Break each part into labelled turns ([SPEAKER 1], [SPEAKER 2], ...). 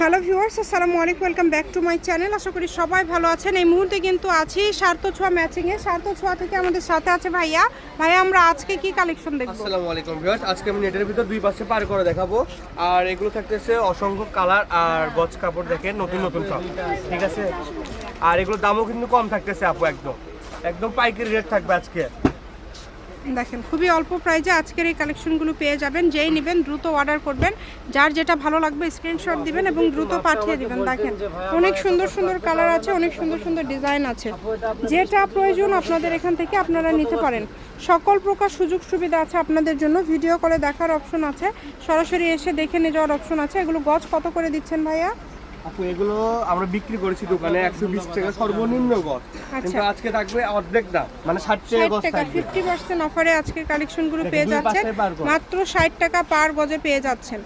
[SPEAKER 1] Hello viewers, আসসালামু আলাইকুম, welcome back to my channel. আশা করি সবাই ভালো আছেন। এই মুহূর্তে কিন্তু আছি সার্থ ছোঁয়া ম্যাচিংয়ে সার্থ ছোঁয়া থেকে আমাদের সাথে আছে ভাইয়া। ভাইয়া, আমরা আজকে কি কালেকশন দেখব?
[SPEAKER 2] আসসালামু আলাইকুম ভিউয়ার্স, আজকে আমি নেটের ভিতর দুই পাশে পার করে দেখাবো। আর এগুলো থাকতেছে অসংখ্য কালার আর গজ কাপড় দেখেন নতুন নতুন সব। ঠিক আছে? আর এগুলোর দামও কিন্তু কম থাকতেছে আপু, একদম। একদম পাইকারি রেট থাকবে আজকে।
[SPEAKER 1] দেখেন, খুবই অল্প প্রাইজে আজকের এই কালেকশনগুলো পেয়ে যাবেন। যেই নেবেন, দ্রুত অর্ডার করবেন। যার যেটা ভালো লাগবে স্ক্রিনশট দিবেন এবং দ্রুত পাঠিয়ে দিবেন। দেখেন, অনেক সুন্দর সুন্দর কালার আছে, অনেক সুন্দর সুন্দর ডিজাইন আছে। যেটা প্রয়োজন আপনাদের এখান থেকে আপনারা নিতে পারেন। সকল প্রকার সুযোগ সুবিধা আছে আপনাদের জন্য। ভিডিও করে দেখার অপশন আছে। সরাসরি এসে দেখে নিয়ে যাওয়ার অপশন আছে। এগুলো গজ কত করে দিচ্ছেন ভাইয়া?
[SPEAKER 2] আপু এগুলো আমরা বিক্রি করেছি দোকানে একশো বিশ টাকা সর্বনিম্ন গজ। কিন্তু আজকে থাকবে অর্ধেক দাম মানে ষাট টাকা গজ
[SPEAKER 1] ফিফটি পার্সেন্ট অফারে আজকের কালেকশনগুলো পেয়ে যাচ্ছেন। মাত্র ষাট টাকা পার গজে পেয়ে যাচ্ছেন।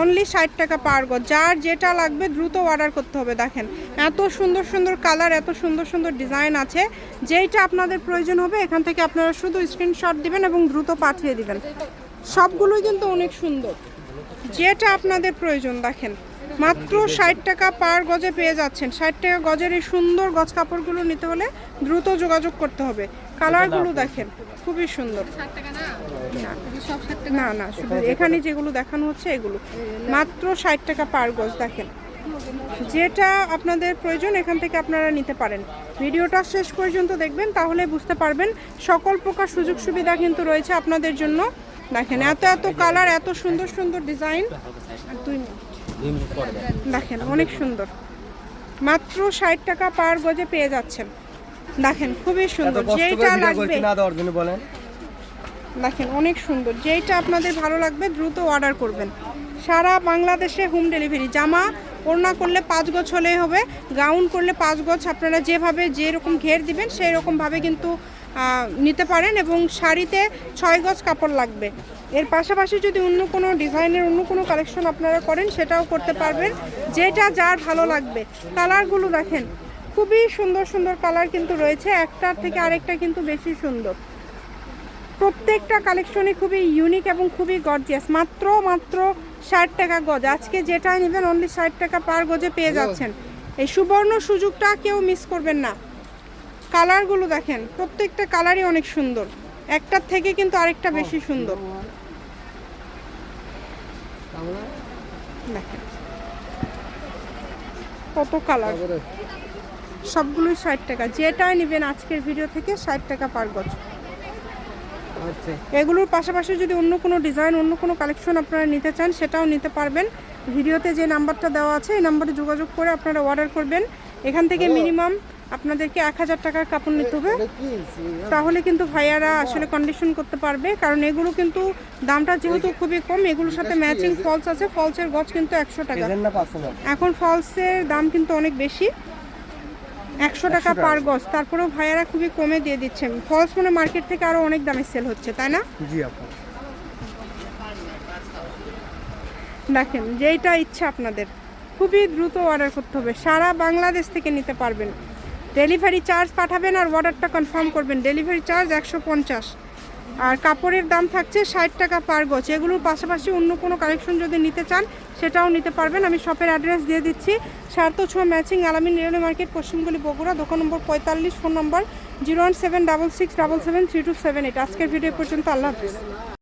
[SPEAKER 1] অনলি ষাট টাকা পার গজ। যার যেটা লাগবে দ্রুত অর্ডার করতে হবে। দেখেন এত সুন্দর সুন্দর কালার এত সুন্দর সুন্দর ডিজাইন আছে। যেইটা আপনাদের প্রয়োজন হবে এখান থেকে আপনারা শুধু স্ক্রিনশট দিবেন এবং দ্রুত পাঠিয়ে দিবেন। সবগুলোই কিন্তু অনেক সুন্দর। যেটা আপনাদের প্রয়োজন দেখেন। মাত্র ষাট টাকা পার গজে পেয়ে যাচ্ছেন। ষাট টাকা গজের এই সুন্দর গজ কাপড়গুলো নিতে হলে দ্রুত যোগাযোগ করতে হবে। কালারগুলো দেখেন খুবই সুন্দর। না? না। শুধু এখানে যেগুলো দেখানো হচ্ছে এগুলো। মাত্র ষাট টাকা পার গজ দেখেন। যেটা আপনাদের প্রয়োজন এখান থেকে আপনারা নিতে পারেন। ভিডিওটা শেষ পর্যন্ত দেখবেন তাহলে বুঝতে পারবেন সকল প্রকার সুযোগ সুবিধা কিন্তু রয়েছে আপনাদের জন্য। দেখেন এত এত কালার এত সুন্দর সুন্দর ডিজাইন দুই মিনিট। দেখেন অনেক সুন্দর। মাত্র ষাট টাকা পার গজে পেয়ে যাচ্ছেন। দেখেন খুবই সুন্দর। যেইটা লাগবে দেখেন অনেক সুন্দর। যেইটা আপনাদের ভালো লাগবে দ্রুত অর্ডার করবেন। সারা বাংলাদেশে হোম ডেলিভারি জামা ওড়না করলে পাঁচ গজ হলেই হবে, গাউন করলে পাঁচ গজ, আপনারা যেভাবে যেরকম ঘের দিবেন সেই রকমভাবে কিন্তু নিতে পারেন এবং শাড়িতে ছয় গজ কাপড় লাগবে। এর পাশাপাশি যদি অন্য কোনো ডিজাইনের অন্য কোনো কালেকশন আপনারা করেন, সেটাও করতে পারবেন। যেটা যার ভালো লাগবে। কালারগুলো দেখেন, খুবই সুন্দর সুন্দর কালার কিন্তু রয়েছে। একটার থেকে আরেকটা কিন্তু বেশি সুন্দর। প্রত্যেকটা কালেকশনই খুবই ইউনিক এবং খুবই গর্জিয়াস মাত্র মাত্র ষাট টাকা গজ। আজকে যেটা নেবেন অনলি ষাট টাকা পার গজে পেয়ে যাচ্ছেন। এই সুবর্ণ সুযোগটা কেউ মিস করবেন না। কালারগুলো দেখেন প্রত্যেকটা কালারই অনেক সুন্দর। একটার থেকে কিন্তু আরেকটা বেশি সুন্দর। দেখেন। কত কালার সবগুলোই ষাট টাকা। যেটাই নেবেন আজকের ভিডিও থেকে ষাট টাকা পার গজ। এগুলোর পাশাপাশি যদি অন্য কোনো ডিজাইন অন্য কোনো কালেকশন আপনারা নিতে চান সেটাও নিতে পারবেন। ভিডিওতে যে নাম্বারটা দেওয়া আছে এই নাম্বারে যোগাযোগ করে আপনারা অর্ডার করবেন। এখান থেকে মিনিমাম আপনাদেরকে এক হাজার টাকার কাপড় নিতে হবে। তাহলে কিন্তু ভাইয়ারা আসলে কন্ডিশন করতে পারবে কারণ এগুলো কিন্তু দামটা যেহেতু খুবই কম এগুলোর সাথে ম্যাচিং ফলস আছে ফলসের গজ কিন্তু একশো টাকা। এখন ফলসের দাম কিন্তু অনেক বেশি। একশো টাকা পার গজ। তারপরেও ভাইয়ারা খুবই কমে দিয়ে দিচ্ছে। ফলস মানে মার্কেট থেকে আরও অনেক দামে সেল হচ্ছে তাই না?
[SPEAKER 2] জি আপু।
[SPEAKER 1] দেখেন যেইটা ইচ্ছা আপনাদের। খুবই দ্রুত অর্ডার করতে হবে। সারা বাংলাদেশ থেকে নিতে পারবেন। ডেলিভারি চার্জ পাঠাবেন আর অর্ডারটা কনফার্ম করবেন। ডেলিভারি চার্জ একশো পঞ্চাশ। আর কাপড়ের দাম থাকছে ষাট টাকা পার গছ। এগুলোর পাশাপাশি অন্য কোনো কালেকশন যদি নিতে চান, সেটাও নিতে পারবেন। আমি শপের অ্যাড্রেস দিয়ে দিচ্ছি। সার্থ ছোঁয়া ম্যাচিং আলামিন রেলওয়ে মার্কেট পশ্চিমগুলি বগুড়া, দোকান নম্বর পঁয়তাল্লিশ phone number zero one seven double six double seven three two seven eight আজকের ভিডিও পর্যন্ত আল্লাহ হাফিজ।